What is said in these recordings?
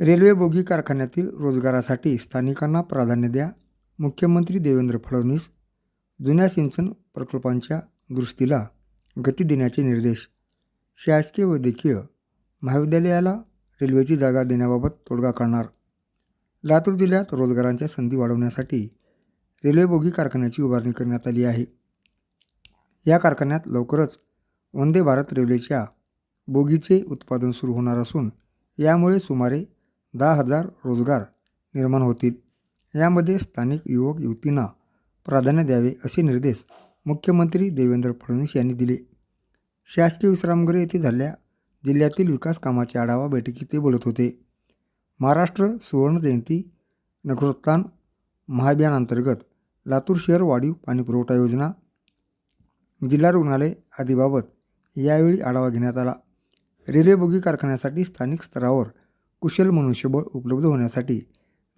Railway bogie कारखान्यातील रोजगारासाठी स्थानिकांना प्राधान्य द्या. मुख्यमंत्री देवेंद्र फडणवीस जुन्या सिंचन प्रकल्पांच्या दृष्टीला गती देण्याचे निर्देश. शासकीय वैद्यकीय महाविद्यालयाला रेल्वेची जागा देण्याबाबत तोडगा काढणार. लातूर जिल्ह्यात रोजगारांच्या संधी वाढवण्यासाठी रेल्वे बोगी कारखान्याची उभारणी करण्यात आली आहे. या कारखान्यात लवकरच वंदे भारत रेल्वेच्या बोगीचे उत्पादन सुरू होणार असून यामुळे सुमारे दहा हजार रोजगार निर्माण होतील. यामध्ये स्थानिक युवक युवतींना प्राधान्य द्यावे असे निर्देश मुख्यमंत्री देवेंद्र फडणवीस यांनी दिले. शासकीय विश्रामगृह येथे झालेल्या जिल्ह्यातील विकास कामाच्या आढावा बैठकीत ते बोलत होते. महाराष्ट्र सुवर्ण जयंती नगरोत्थान महाअभियानांतर्गत लातूर शहर वाढीव पाणीपुरवठा योजना जिल्हा रुग्णालय आदीबाबत यावेळी आढावा घेण्यात आला. रेल्वे बोगी कारखान्यासाठी स्थानिक स्तरावर कुशल मनुष्यबळ उपलब्ध होण्यासाठी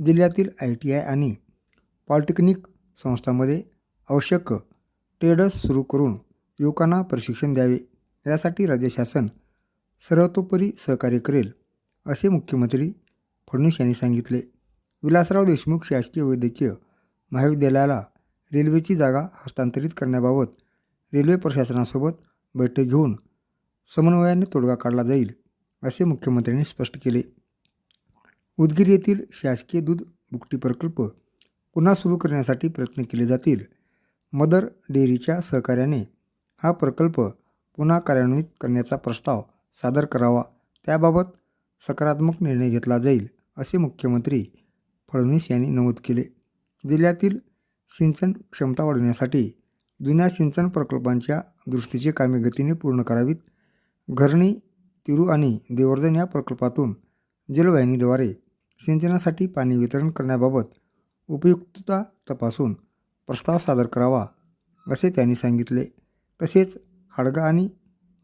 जिल्ह्यातील आय टी आय आणि पॉलिटेक्निक संस्थांमध्ये आवश्यक ट्रेडर्स सुरू करून युवकांना प्रशिक्षण द्यावे यासाठी राज्य शासन सर्वतोपरी सहकार्य करेल असे मुख्यमंत्री फडणवीस यांनी सांगितले. विलासराव देशमुख शासकीय वैद्यकीय महाविद्यालयाला रेल्वेची जागा हस्तांतरित करण्याबाबत रेल्वे प्रशासनासोबत बैठक घेऊन समन्वयाने तोडगा काढला जाईल असे मुख्यमंत्र्यांनी स्पष्ट केले. उदगीर येथील शासकीय दूध भुकटी प्रकल्प पुन्हा सुरू करण्यासाठी प्रयत्न केले जातील. मदर डेअरीच्या सहकार्याने हा प्रकल्प पुन्हा कार्यान्वित करण्याचा प्रस्ताव सादर करावा. त्याबाबत सकारात्मक निर्णय घेतला जाईल असे मुख्यमंत्री फडणवीस यांनी नमूद केले. जिल्ह्यातील सिंचन क्षमता वाढवण्यासाठी जुन्या सिंचन प्रकल्पांच्या दृष्टीची कामे गतीने पूर्ण करावीत. घरणी तिरू आणि देवर्धन या प्रकल्पातून जलवाहिनीद्वारे सिंचनासाठी पाणी वितरण करण्याबाबत उपयुक्तता तपासून प्रस्ताव सादर करावा असे त्यांनी सांगितले. तसेच हाडगा आणि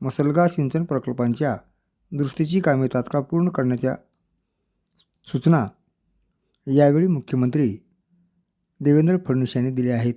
मसलगा सिंचन प्रकल्पांच्या दुरुस्तीची कामे तात्काळ पूर्ण करण्याच्या सूचना यावेळी मुख्यमंत्री देवेंद्र फडणवीस यांनी दिल्या आहेत.